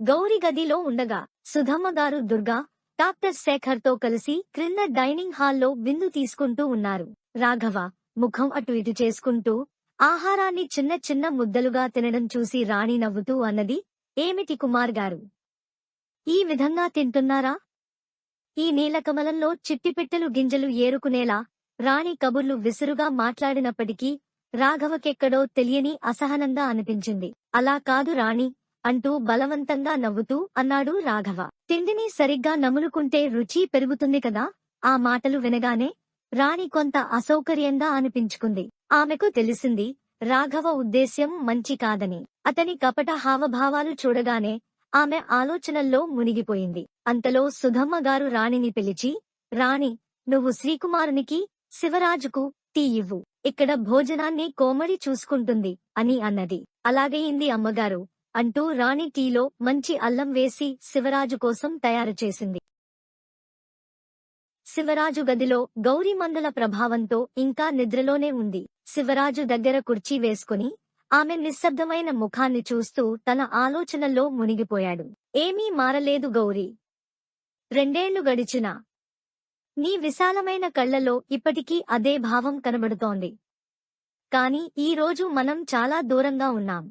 గౌరి గదిలో ఉండగా సుధమ్మగారు దుర్గా డాక్టర్ శేఖర్తో కలిసి క్రింద డైనింగ్ హాల్లో విందు తీసుకుంటూ ఉన్నారు. రాఘవ ముఖం అటు ఇటు చేసుకుంటూ ఆహారాన్ని చిన్న చిన్న ముద్దలుగా తినడం చూసి రాణి నవ్వుతూ అన్నది ఏమిటి కుమార్ గారు? ఈ విధంగా తింటున్నారా? ఈ నీలకమలంలో చిట్టిపెట్టెలు గింజలు ఏరుకునేలా? రాణి కబుర్లు విసురుగా మాట్లాడినప్పటికీ రాఘవకెక్కడో తెలియని అసహనంగా అనిపించింది. అలా కాదు రాణి అంటూ బలవంతంగా నవ్వుతూ అన్నాడు రాఘవ. తిండిని సరిగ్గా నములుకుంటే రుచి పెరుగుతుంది కదా? ఆ మాటలు వినగానే రాణి కొంత అసౌకర్యంగా అనిపించుకుంది. ఆమెకు తెలిసింది రాఘవ ఉద్దేశ్యం మంచి కాదని. అతని కపట హావభావాలు చూడగానే ఆమె ఆలోచనల్లో మునిగిపోయింది. అంతలో సుధమ్మ గారు రాణిని పిలిచి రాణి నువ్వు శ్రీకుమారునికి శివరాజుకు టీ ఇవ్వు. ఇక్కడ భోజనాన్ని కోమడి చూసుకుంటుంది అని అన్నది. అలాగేయింది అమ్మగారు. అంటూ రాణి టీలో మంచి అల్లం వేసి శివరాజు కోసం తయారు చేసింది శివరాజు గదిలో గౌరీమందల ప్రభావంతో ఇంకా నిద్రలోనే ఉంది. శివరాజు దగ్గర కుర్చీ వేసుకుని ఆమె నిశ్శబ్దమైన ముఖాన్ని చూస్తూ తన ఆలోచనల్లో మునిగిపోయాడు. ఏమీ మారలేదు గౌరీ. రెండేళ్ళు గడిచినా నీ విశాలమైన కళ్ళలో ఇప్పటికీ అదే భావం కనబడుతోంది. కాని ఈ రోజు మనం చాలా దూరంగా ఉన్నాం.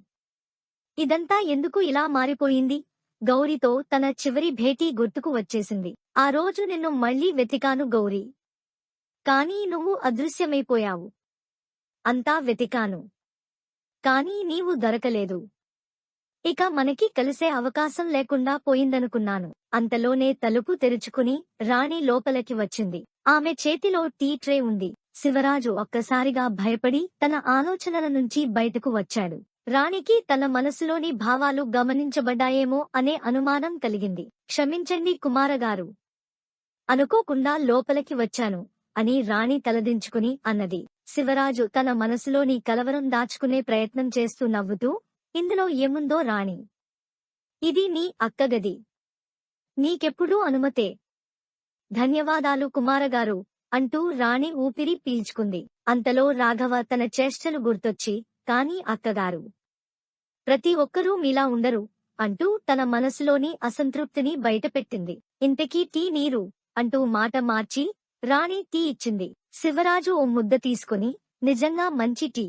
ఇదంతా ఎందుకు ఇలా మారిపోయింది? గౌరితో తన చివరి భేటీ గుర్తుకు వచ్చేసింది. ఆ రోజు నిన్ను మళ్ళీ వెతికాను గౌరీ. కానీ నువ్వు అదృశ్యమైపోయావు. అంతా వెతికాను. కానీ నీవు దొరకలేదు. ఇక మనకి కలిసే అవకాశం లేకుండా పోయిందనుకున్నాను. అంతలోనే తలుపు తెరుచుకుని రాణి లోపలికి వచ్చింది. ఆమె చేతిలో టీ ట్రే ఉంది. శివరాజు ఒక్కసారిగా భయపడి తన ఆలోచనల నుంచి బయటకు వచ్చాడు. రాణికి తన మనసులోని భావాలు గమనించబడ్డాయేమో అనే అనుమానం కలిగింది. క్షమించండి కుమారగారు. అనుకోకుండా లోపలికి వచ్చాను అని రాణి తలదించుకుని అన్నది. శివరాజు తన మనసులోని కలవరం దాచుకునే ప్రయత్నం చేస్తూ నవ్వుతూ ఇందులో ఏముందో రాణి? ఇది నీ అక్కగది. నీకెప్పుడూ అనుమతే. ధన్యవాదాలు కుమారగారు అంటూ రాణి ఊపిరి పీల్చుకుంది. అంతలో రాఘవ తన చేష్టలు గుర్తొచ్చి కాని అక్కగారు. ప్రతి ఒక్కరూ మీలా ఉండరు అంటూ తన మనసులోని అసంతృప్తిని బయటపెట్టింది. ఇంతకీ టీ నీరు అంటూ మాట మార్చి రాణి టీ ఇచ్చింది. శివరాజు ఓ ముద్ద తీసుకుని నిజంగా మంచి టీ.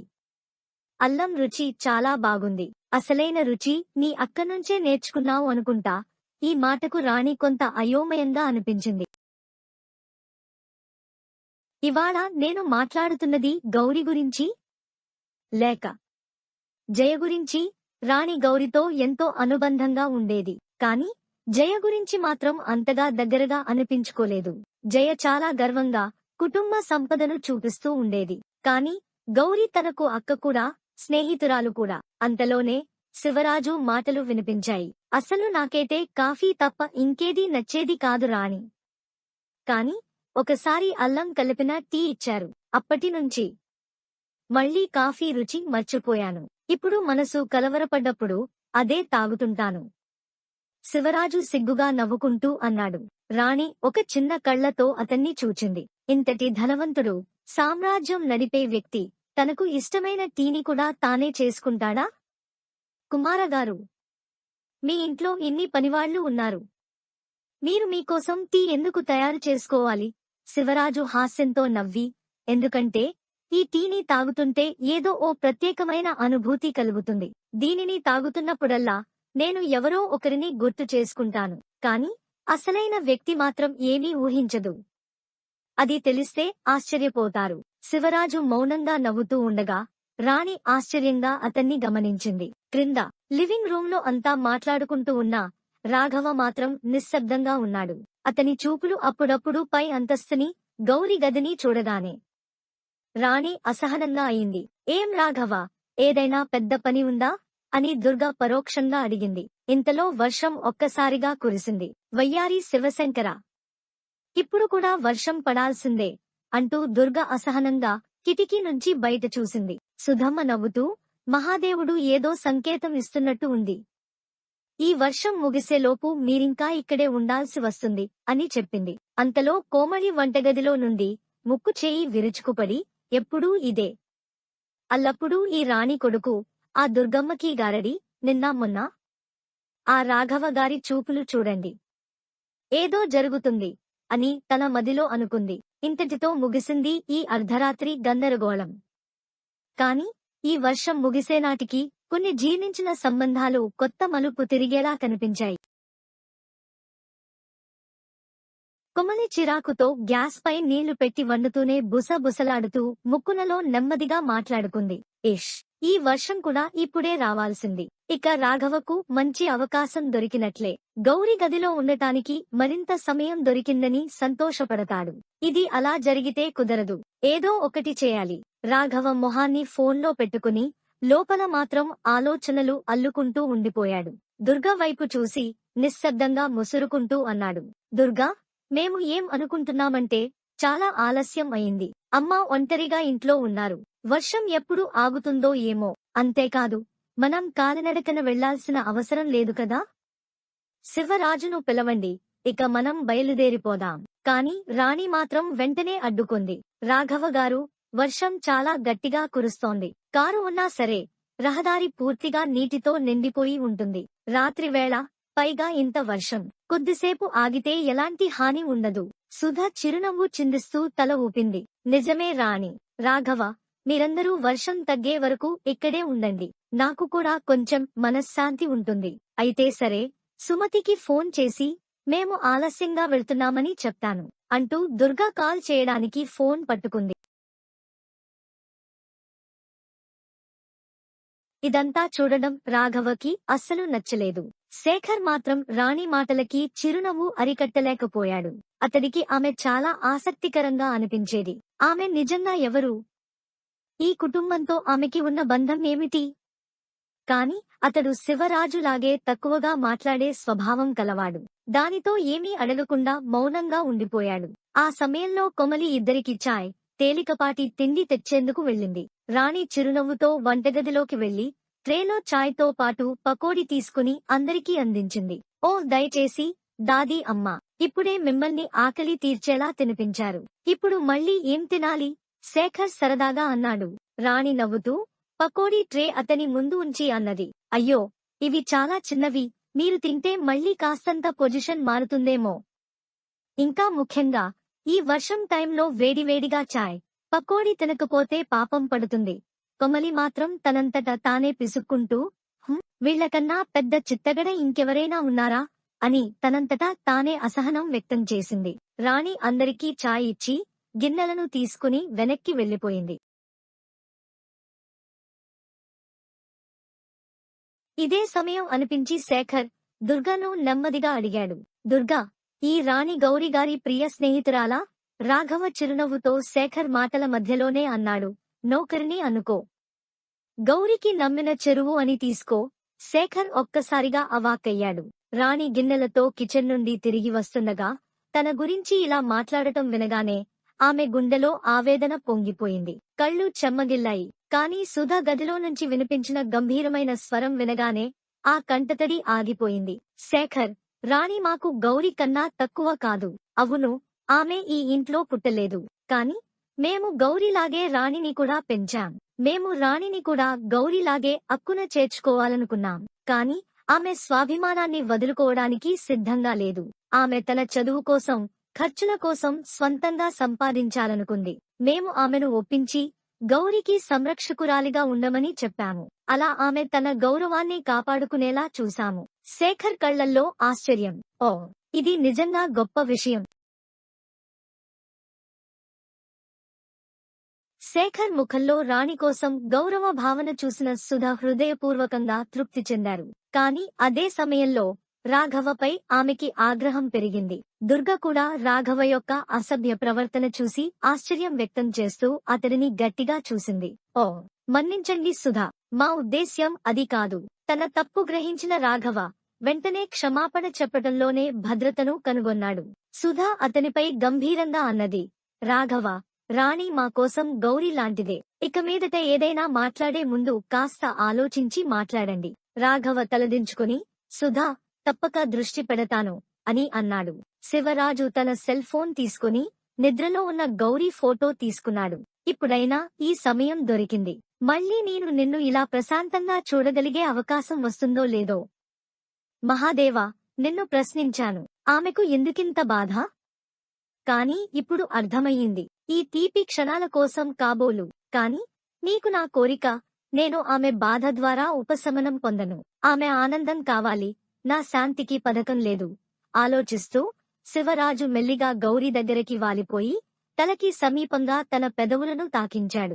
అల్లం రుచి చాలా బాగుంది. అసలైన రుచి నీ అక్కనుంచే నేర్చుకున్నావు అనుకుంటా ఈ మాటకు రాణి కొంత అయోమయంగా అనిపించింది. ఇవాళ నేను మాట్లాడుతున్నది గౌరి గురించి లేక జయ గురించి రాణి గౌరితో ఎంతో అనుబంధంగా ఉండేది. కాని జయ గురించి మాత్రం అంతగా దగ్గరగా అనిపించుకోలేదు. జయ చాలా గర్వంగా కుటుంబ సంపదను చూపిస్తూ ఉండేది. కాని గౌరి తనకు అక్క కూడా స్నేహితురాలు కూడా. అంతలోనే శివరాజు మాటలు వినిపించాయి. అసలు నాకైతే కాఫీ తప్ప ఇంకేదీ నచ్చేది కాదు రాణి. కాని ఒకసారి అల్లం కలిపిన టీ ఇచ్చారు. అప్పటినుంచి మళ్ళీ కాఫీ రుచి మర్చిపోయాను. ఇప్పుడు మనసు కలవరపడ్డప్పుడు అదే తాగుతుంటాను. శివరాజు సిగ్గుగా నవ్వుకుంటూ అన్నాడు. రాణి ఒక చిన్న కళ్ళతో అతన్ని చూచింది. ఇంతటి ధనవంతుడు సామ్రాజ్యం నడిపే వ్యక్తి తనకు ఇష్టమైన టీని కూడా తానే చేసుకుంటాడా? కుమారగారు మీ ఇంట్లో ఇన్ని పనివాళ్ళు ఉన్నారు. మీరు మీకోసం టీ ఎందుకు తయారు చేసుకోవాలి? శివరాజు హాస్యంతో నవ్వి ఎందుకంటే ఈ టీని తాగుతుంటే ఏదో ఓ ప్రత్యేకమైన అనుభూతి కలుగుతుంది. దీనిని తాగుతున్నప్పుడల్లా నేను ఎవరో ఒకరిని గుర్తు చేసుకుంటాను. కాని అసలైన వ్యక్తి మాత్రం ఏమీ ఊహించదు. అది తెలిస్తే ఆశ్చర్యపోతారు. శివరాజు మౌనంగా నవ్వుతూ ఉండగా రాణి ఆశ్చర్యంగా అతన్ని గమనించింది. క్రింద లివింగ్ రూంలో అంతా మాట్లాడుకుంటూ ఉన్నా రాఘవ మాత్రం నిశ్శబ్దంగా ఉన్నాడు. అతని చూపులు అప్పుడప్పుడు పై అంతస్తుని గౌరి గదిని చూడగానే రాణి అసహనంగా అయింది. ఏం రాఘవ? ఏదైనా పెద్ద పని ఉందా? అని దుర్గా పరోక్షంగా అడిగింది. ఇంతలో వర్షం ఒక్కసారిగా కురిసింది. వయ్యారి శివశంకర! ఇప్పుడు కూడా వర్షం పడాల్సిందే అంటూ దుర్గ అసహనంగా కిటికీ నుంచి బయట చూసింది. సుధమ్మ నవ్వుతూ మహాదేవుడు ఏదో సంకేతం ఇస్తున్నట్టు ఉంది. ఈ వర్షం ముగిసేలోపు మీరింకా ఇక్కడే ఉండాల్సి వస్తుంది అని చెప్పింది. అంతలో కోమళి వంటగదిలో నుండి ముక్కు చేయి విరుచుకుపడి ఎప్పుడూ ఇదే. అల్లప్పుడూ ఈ రాణి కొడుకు ఆ దుర్గమ్మకి గారడి నిన్న మొన్న ఆ రాఘవ గారి చూపులు చూడండి. ఏదో జరుగుతుంది అని తన మదిలో అనుకుంది. ఇంతటితో ముగిసింది ఈ అర్ధరాత్రి గందరగోళం. కాని ఈ వర్షం ముగిసేనాటికి కొన్ని జీర్ణించిన సంబంధాలు కొత్త మలుపు తిరిగేలా కనిపించాయి. కుమలి చిరాకుతో గ్యాస్ పై నీళ్ళు పెట్టి వండుతూనే బుసబుసలాడుతూ ముక్కునలో నెమ్మదిగా మాట్లాడుకుంది. ఇష్ ఈ వర్షం కూడా ఇప్పుడే రావాల్సింది. ఇక రాఘవకు మంచి అవకాశం దొరికినట్లే. గౌరి గదిలో ఉండటానికి మరింత సమయం దొరికిందని సంతోషపడతాడు. ఇది అలా జరిగితే కుదరదు. ఏదో ఒకటి చేయాలి. రాఘవ మొహాన్ని ఫోన్లో పెట్టుకుని లోపల మాత్రం ఆలోచనలు అల్లుకుంటూ ఉండిపోయాడు. దుర్గా వైపు చూసి నిశ్శబ్దంగా ముసురుకుంటూ అన్నాడు. దుర్గా మేము ఏం అనుకుంటున్నామంటే చాలా ఆలస్యం అయింది. అమ్మ ఒంటరిగా ఇంట్లో ఉన్నారు. వర్షం ఎప్పుడు ఆగుతుందో ఏమో. అంతేకాదు మనం కాలినడకన వెళ్ళాల్సిన అవసరం లేదు కదా? శివరాజును పిలవండి. ఇక మనం బయలుదేరిపోదాం. కాని రాణి మాత్రం వెంటనే అడ్డుకుంది. రాఘవ గారు వర్షం చాలా గట్టిగా కురుస్తోంది. కారు ఉన్నా సరే రహదారి పూర్తిగా నీటితో నిండిపోయి ఉంటుంది. రాత్రివేళ పైగా ఇంత వర్షం. కొద్దిసేపు ఆగితే ఎలాంటి హాని ఉండదు. సుధ చిరునవ్వు చిందిస్తూ తల ఊపింది. నిజమే రాణి. రాఘవ మీరందరూ వర్షం తగ్గే వరకు ఇక్కడే ఉండండి. నాకు కూడా కొంచెం మనశ్శాంతి ఉంటుంది. అయితే సరే సుమతికి ఫోన్ చేసి మేము ఆలస్యంగా వెళ్తున్నామని చెప్తాను అంటూ దుర్గా కాల్ చేయడానికి ఫోన్ పట్టుకుంది. ఇదంతా చూడడం రాఘవకి అస్సలు నచ్చలేదు. శేఖర్ మాత్రం రాణి మాటలకి చిరునవ్వు అరికట్టలేకపోయాడు. అతడికి ఆమె చాలా ఆసక్తికరంగా అనిపించేది. ఆమె నిజంగా ఎవరు? ఈ కుటుంబంతో ఆమెకి ఉన్న బంధం ఏమిటి? కాని అతడు శివరాజులాగే తక్కువగా మాట్లాడే స్వభావం కలవాడు. దానితో ఏమీ అడగకుండా మౌనంగా ఉండిపోయాడు. ఆ సమయంలో కొమలి ఇద్దరికి చాయ్ తేలికపాటి తిండి తెచ్చేందుకు వెళ్ళింది. రాణి చిరునవ్వుతో వంటగదిలోకి వెళ్ళి ట్రేలో చాయ్తో పాటు పకోడీ తీసుకుని అందరికీ అందించింది. ఓ దయచేసి దాదీ అమ్మ. ఇప్పుడే మిమ్మల్ని ఆకలి తీర్చేలా తినిపించారు. ఇప్పుడు మళ్ళీ ఏం తినాలి? శేఖర్ సరదాగా అన్నాడు. రాణి నవ్వుతూ పకోడీ ట్రే అతని ముందు ఉంచి అన్నది. అయ్యో ఇవి చాలా చిన్నవి. మీరు తింటే మళ్ళీ కాస్తంత పొజిషన్ మారుతుందేమో. ఇంకా ముఖ్యంగా ఈ వర్షం టైంలో వేడివేడిగా చాయ్. పకోడీ తినకపోతే పాపం పడుతుంది. కొమలి మాత్రం తనంతట తానే పిసుక్కుంటూ వీళ్ళకన్నా పెద్ద చిత్తగడ ఇంకెవరైనా ఉన్నారా? అని తనంతటా తానే అసహనం వ్యక్తం చేసింది. రాణి అందరికీ ఛాయ్ ఇచ్చి గిన్నెలను తీసుకుని వెనక్కి వెళ్ళిపోయింది ఇదే సమయం అనిపించి శేఖర్ దుర్గను నెమ్మదిగా అడిగాడు. దుర్గా ఈ రాణి గౌరిగారి ప్రియ స్నేహితురాలా? రాఘవ చిరునవ్వుతో శేఖర్ మాటల మధ్యలోనే అన్నాడు. నౌకరిని అనుకో. గౌరికి నమ్మిన చెరువు అని తీసుకో. శేఖర్ ఒక్కసారిగా అవాక్కయ్యాడు. రాణి గిన్నెలతో కిచెన్ నుండి తిరిగి వస్తుండగా తన గురించి ఇలా మాట్లాడటం వినగానే ఆమె గుండెలో ఆవేదన పొంగిపోయింది. కళ్ళు చెమ్మగిల్లాయి. కాని సుధా గదిలో నుంచి వినిపించిన గంభీరమైన స్వరం వినగానే ఆ కంటతడి ఆగిపోయింది. శేఖర్ రాణి మాకు గౌరి కన్నా తక్కువ కాదు. అవును ఆమె ఈ ఇంట్లో పుట్టలేదు. కాని మేము గౌరీలాగే రాణిని కూడా పెంచాం. మేము రాణిని కూడా గౌరీలాగే అక్కున చేర్చుకోవాలనుకున్నాం. కాని ఆమె స్వాభిమానాన్ని వదులుకోవడానికి సిద్ధంగా లేదు. ఆమె తన చదువు కోసం ఖర్చుల కోసం స్వంతంగా సంపాదించాలనుకుంది. మేము ఆమెను ఒప్పించి గౌరికి సంరక్షకురాలిగా ఉండమని చెప్పాము. అలా ఆమె తన గౌరవాన్ని కాపాడుకునేలా చూశాము. శేఖర్ కళ్ళల్లో ఆశ్చర్యం. ఓ ఇది నిజంగా గొప్ప విషయం. శేఖర్ ముఖంలో రాణి కోసం గౌరవ భావన చూసిన సుధ హృదయపూర్వకంగా తృప్తి చెందారు. కాని అదే సమయంలో రాఘవపై ఆమెకి ఆగ్రహం పెరిగింది. దుర్గ కూడా రాఘవ యొక్క అసభ్య ప్రవర్తన చూసి ఆశ్చర్యం వ్యక్తం చేస్తూ అతడిని గట్టిగా చూసింది. ఓ మన్నించండి సుధా. మా ఉద్దేశ్యం అది కాదు. తన తప్పు గ్రహించిన రాఘవ వెంటనే క్షమాపణ చెప్పటంలోనే భద్రతను కనుగొన్నాడు. సుధా అతనిపై గంభీరంగా అన్నది. రాఘవ రాణి మా కోసం గౌరీ లాంటిదే. ఇక మీదట ఏదైనా మాట్లాడే ముందు కాస్త ఆలోచించి మాట్లాడండి. రాఘవ తలదించుకుని సుధా తప్పక దృష్టి పెడతాను అని అన్నాడు. శివరాజు తన సెల్ ఫోన్ తీసుకుని నిద్రలో ఉన్న గౌరీ ఫోటో తీసుకున్నాడు. ఇప్పుడైనా ఈ సమయం దొరికింది. మళ్ళీ నేను నిన్ను ఇలా ప్రశాంతంగా చూడగలిగే అవకాశం వస్తుందో లేదో? మహాదేవా నిన్ను ప్రశ్నించాను. ఆమెకు ఎందుకింత బాధ? కాని ఇప్పుడు అర్థమయ్యింది. ఈ తీపి క్షణాల కోసం కాబోలు. కాని నీకు నా కోరిక నేను ఆమె బాధ ద్వారా ఉపశమనం పొందను. ఆమె ఆనందం కావాలి నా శాంతికి పథకం లేదు. ఆలోచిస్తూ శివరాజు మెల్లిగా గౌరీ దగ్గరికి వాలిపోయి తలకి సమీపంగా తన పెదవులను తాకించాడు.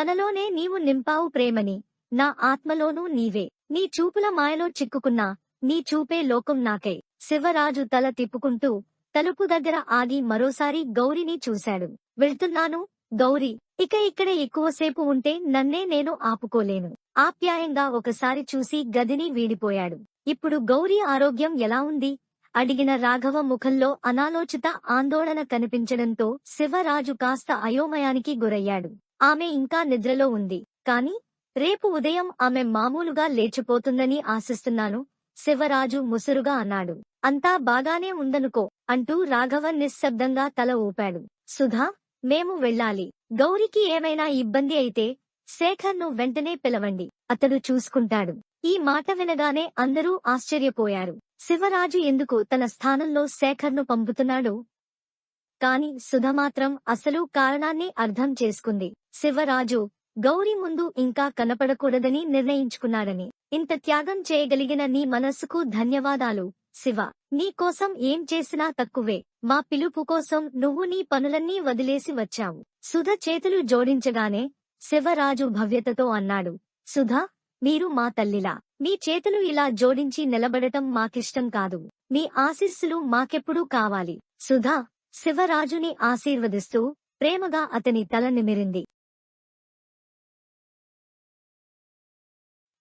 తనలోనే నీవు నింపావు ప్రేమని నా ఆత్మలోనూ నీవే. నీ చూపుల మాయలో చిక్కుకున్నా నీ చూపే లోకం నాకై. శివరాజు తల తిప్పుకుంటూ తలుపు దగ్గర ఆగి మరోసారి గౌరిని చూశాడు. వెళ్తున్నాను గౌరీ. ఇక ఇక్కడ ఎక్కువసేపు ఉంటే నన్నే నేను ఆపుకోలేను. ఆప్యాయంగా ఒకసారి చూసి గదిని వీడిపోయాడు. ఇప్పుడు గౌరీ ఆరోగ్యం ఎలా ఉంది? అడిగిన రాఘవ ముఖంలో అనాలోచిత ఆందోళన కనిపించడంతో శివరాజు కాస్త అయోమయానికి గురయ్యాడు. ఆమె ఇంకా నిద్రలో ఉంది. కాని రేపు ఉదయం ఆమె మామూలుగా లేచిపోతుందని ఆశిస్తున్నాను శివరాజు ముసురుగా అన్నాడు. అంతా బాగానే ఉందనుకో అంటూ రాఘవ నిశ్శబ్దంగా తల ఊపాడు. సుధా మేము వెళ్ళాలి. గౌరికి ఏమైనా ఇబ్బంది అయితే శేఖర్ను వెంటనే పిలవండి. అతడు చూసుకుంటాడు. ఈ మాట వినగానే అందరూ ఆశ్చర్యపోయారు. శివరాజు ఎందుకు తన స్థానంలో శేఖర్ను పంపుతున్నాడు? కాని సుధ మాత్రం అసలు కారణాన్ని అర్థం చేసుకుంది. శివరాజు గౌరి ముందు ఇంకా కనపడకూడదని నిర్ణయించుకున్నాడని. ఇంత త్యాగం చేయగలిగిన నీ మనస్సుకు ధన్యవాదాలు. శివ నీకోసం ఏం చేసినా తక్కువే. మా పిలుపు కోసం నువ్వు నీ పనులన్నీ వదిలేసి వచ్చావు. సుధ చేతులు జోడించగానే శివరాజు భవ్యతతో అన్నాడు. సుధ మీరు మా తల్లిలా. మీ చేతులు ఇలా జోడించి నిలబడటం మాకిష్టం కాదు. మీ ఆశీస్సులు మాకెప్పుడూ కావాలి. సుధా శివరాజుని ఆశీర్వదిస్తూ ప్రేమగా అతని తల నిమిరింది.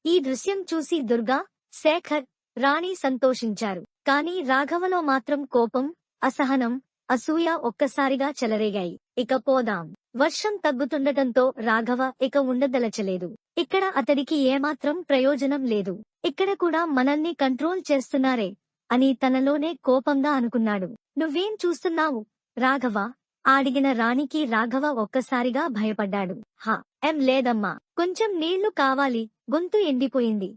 ఈ దృశ్యం చూసి దుర్గా శేఖర్ రాణి సంతోషించారు. కాని రాఘవలో మాత్రం కోపం అసహనం అసూయ ఒక్కసారిగా చెలరేగాయి. ఇక పోదాం. వర్షం తగ్గుతుండటంతో రాఘవ ఇక ఉండదలచలేదు. ఇక్కడ అతడికి ఏమాత్రం ప్రయోజనం లేదు. ఇక్కడ కూడా మనల్ని కంట్రోల్ చేస్తున్నారే అని తనలోనే కోపంగా అనుకున్నాడు. నువ్వేం చూస్తున్నావు? రాఘవ అడిగిన రాణికి రాఘవ ఒక్కసారిగా భయపడ్డాడు. హా ఎం లేదమ్మా. కొంచెం నీళ్ళు కావాలి. గొంతు ఎండిపోయింది.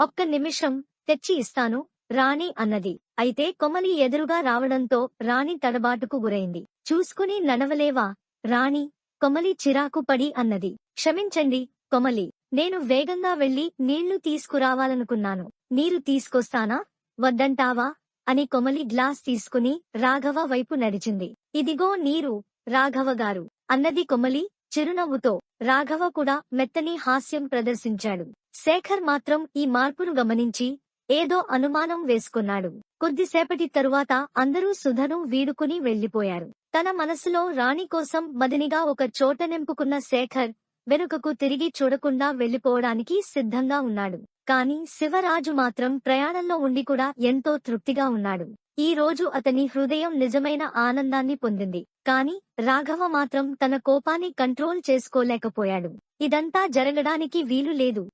ఒక్క నిమిషం తెచ్చి ఇస్తాను రాణి అన్నది. అయితే కొమలి ఎదురుగా రావడంతో రాణి తడబాటుకు గురైంది. చూసుకుని నడవలేవా? రాణి కొమలి చిరాకు పడి అన్నది. క్షమించండి కొమలి. నేను వేగంగా వెళ్ళి నీళ్ళు తీసుకురావాలనుకున్నాను. నీరు తీసుకొస్తానా? వద్దంటావా? అని కొమలి గ్లాస్ తీసుకుని రాఘవ వైపు నడిచింది. ఇదిగో నీరు రాఘవగారు అన్నది కొమలి చిరునవ్వుతో. రాఘవ కూడా మెత్తని హాస్యం ప్రదర్శించాడు. శేఖర్ మాత్రం ఈ మార్పును గమనించి ఏదో అనుమానం వేసుకున్నాడు. కొద్దిసేపటి తరువాత అందరూ సుధను వీడుకుని వెళ్ళిపోయారు తన మనసులో రాణి కోసం మదినిగా ఒక చోట నింపుకున్న శేఖర్ వెనుకకు తిరిగి చూడకుండా వెళ్ళిపోవడానికి సిద్ధంగా ఉన్నాడు. కాని శివరాజు మాత్రం ప్రయాణంలో ఉండి కూడా ఎంతో తృప్తిగా ఉన్నాడు. ఈ రోజు అతని హృదయం నిజమైన ఆనందాన్ని పొందింది. కాని రాఘవ మాత్రం తన కోపాన్ని కంట్రోల్ చేసుకోలేకపోయాడు. ఇదంతా జరగడానికి వీలు లేదు.